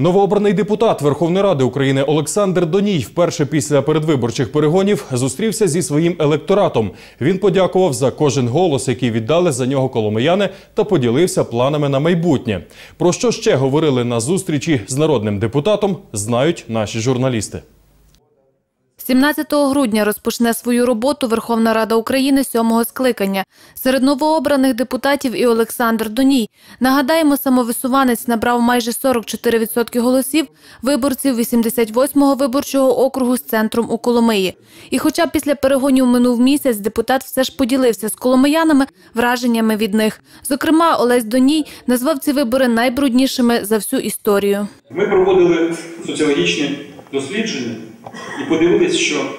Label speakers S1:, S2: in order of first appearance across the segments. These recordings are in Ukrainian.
S1: Новообраний депутат Верховної Ради України Олександр Доній вперше після передвиборчих перегонів зустрівся зі своїм електоратом. Він подякував за кожен голос, який віддали за нього коломияни, та поділився планами на майбутнє. Про що ще говорили на зустрічі з народним депутатом, знають наші журналісти.
S2: 17 грудня розпочне свою роботу Верховна Рада України сьомого скликання. Серед новообраних депутатів і Олександр Доній. Нагадаємо, самовисуванець набрав майже 44% голосів виборців 88-го виборчого округу з центром у Коломиї. І хоча після перегонів минув місяць, депутат все ж поділився з коломиянами враженнями від них. Зокрема, Олесь Доній назвав ці вибори найбруднішими за всю історію.
S3: Ми проводили соціологічні дослідження і подивилися, що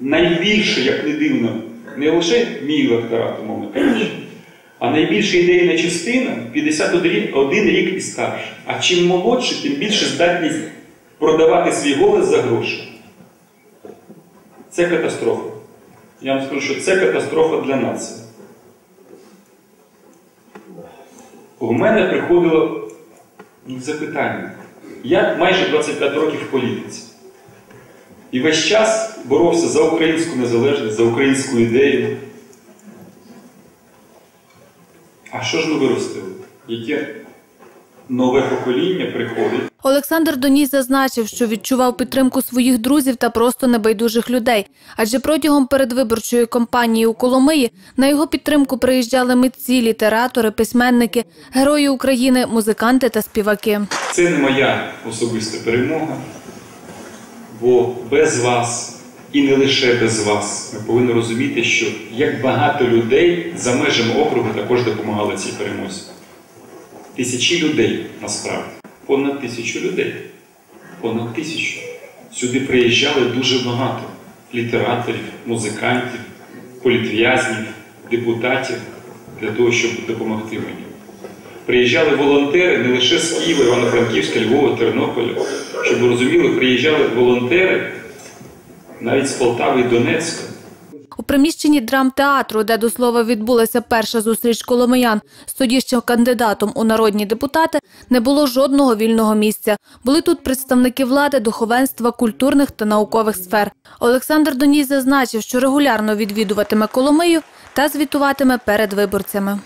S3: найбільше, як не дивно, не лише мій електорат, умовно кажучи, а найбільша ідейна частина 51 рік і старше. А чим молодше, тим більше здатність продавати свій голос за гроші. Це катастрофа. Я вам скажу, що це катастрофа для нації. У мене приходило запитання. Я майже 25 років в політиці. І весь час боровся за українську незалежність, за українську ідею. А що ж ми виростили? Яке нове покоління приходить?
S2: Олександр Доній зазначив, що відчував підтримку своїх друзів та просто небайдужих людей. Адже протягом передвиборчої кампанії у Коломиї на його підтримку приїжджали митці, літератори, письменники, герої України, музиканти та співаки.
S3: Це не моя особиста перемога, бо без вас і не лише без вас ми повинні розуміти, що як багато людей за межами округу також допомагали цій перемозі. Тисячі людей насправді, понад тисячу людей. Понад тисячу. Сюди приїжджали дуже багато літераторів, музикантів, політв'язнів, депутатів для того, щоб допомогти мені. Приїжджали волонтери не лише з Києва, Івано-Франківська, Львова, Тернополя. Щоб ви розуміли, приїжджали волонтери навіть з Полтави і Донецька.
S2: У приміщенні драмтеатру, де до слова відбулася перша зустріч коломиян з тоді ще кандидатом у народні депутати, не було жодного вільного місця. Були тут представники влади, духовенства, культурних та наукових сфер. Олександр Доній зазначив, що регулярно відвідуватиме Коломию та звітуватиме перед виборцями.